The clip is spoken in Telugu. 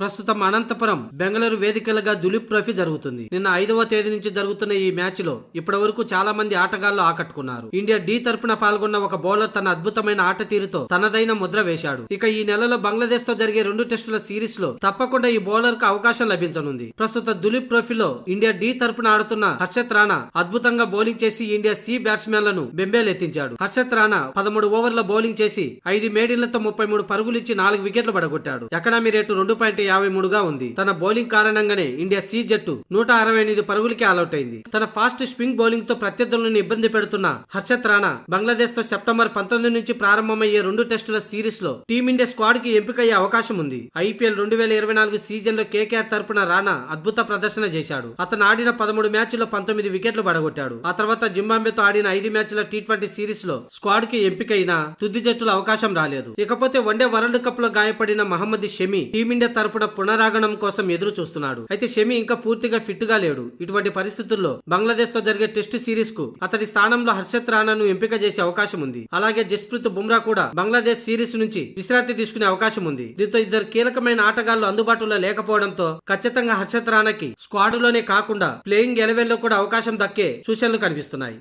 ప్రస్తుతం అనంతపురం బెంగళూరు వేదికలుగా దులీప్ ట్రోఫీ జరుగుతుంది. నిన్న ఐదవ తేదీ నుంచి జరుగుతున్న ఈ మ్యాచ్లో ఇప్పటి వరకు చాలా మంది ఆటగాళ్ళు ఆకట్టుకున్నారు. ఇండియా డి తరపున పాల్గొన్న ఒక బౌలర్ తన అద్భుతమైన ఆట తీరుతో తనదైన ముద్ర వేశాడు. ఇక ఈ నెలలో బంగ్లాదేశ్తో జరిగే రెండు టెస్టుల సిరీస్లో తప్పకుండా ఈ బౌలర్కు అవకాశం లభించనుంది. ప్రస్తుత దులీప్ ట్రోఫీలో ఇండియా డి తరపున ఆడుతున్న హర్షత్ రాణా అద్భుతంగా బౌలింగ్ చేసి ఇండియా సి బ్యాట్స్మెన్లను బెంబేలెత్తించాడు. హర్షత్ రాణా పదమూడు ఓవర్ల బౌలింగ్ చేసి ఐదు మేడిళ్ళతో ముప్పై మూడు పరుగులు ఇచ్చి నాలుగు వికెట్లు పడగొట్టాడు. ఎకనామీ రేటు రెండు పాయింట్ యాభై మూడుగా ఉంది. తన బౌలింగ్ కారణంగానే ఇండియా సి జట్టు నూట అరవై ఎనిమిది పరుగులకి ఆల్అౌట్ అయింది తన ఫాస్ట్ స్వింగ్ బౌలింగ్తో ప్రత్యర్థులను ఇబ్బంది పెడుతున్న హర్షత్ రాణా బంగ్లాదేశ్తో సెప్టెంబర్ పంతొమ్మిది నుంచి ప్రారంభమయ్యే రెండు టెస్టుల సిరీస్లో టీమిండియా స్క్వాడ్కి ఎంపికయ్యే అవకాశం ఉంది. ఐపీఎల్ రెండు వేల ఇరవై నాలుగు సీజన్లో కేకేఆర్ తరపున రాణా అద్భుత ప్రదర్శన చేశాడు. అతను ఆడిన పదమూడు మ్యాచ్ల్లో పంతొమ్మిది వికెట్లు పడగొట్టాడు. ఆ తర్వాత జింబాబేతో ఆడిన ఐదు మ్యాచ్ల టీ ట్వంటీ సిరీస్లో స్క్వాడ్కి ఎంపికైన తుది జట్టుల అవకాశం రాలేదు. ఇకపోతే వన్డే వరల్డ్ కప్లో గాయపడిన మహమ్మద్ షమి టీమిండియా తరపున పునరాగమనం కోసం ఎదురు చూస్తున్నాడు. అయితే షమి ఇంకా పూర్తిగా ఫిట్గా లేడు. ఇటువంటి పరిస్థితుల్లో బంగ్లాదేశ్తో జరిగే టెస్ట్ సిరీస్కు అతడి స్థానంలో హర్షత్ రాణాను ఎంపిక చేసే అవకాశం ఉంది. అలాగే జస్ప్రీత్ బుమ్రా కూడా బంగ్లాదేశ్ సిరీస్ నుంచి విశ్రాంతి తీసుకునే అవకాశం ఉంది. దీంతో ఇద్దరు కీలకమైన ఆటగాళ్ళు అందుబాటులో లేకపోవడంతో ఖచ్చితంగా హర్షత్ రాణాకి స్క్వాడ్లోనే కాకుండా ప్లేయింగ్ ఎలెవెన్లో కూడా అవకాశం దక్కే సూచనలు కనిపిస్తున్నాయి.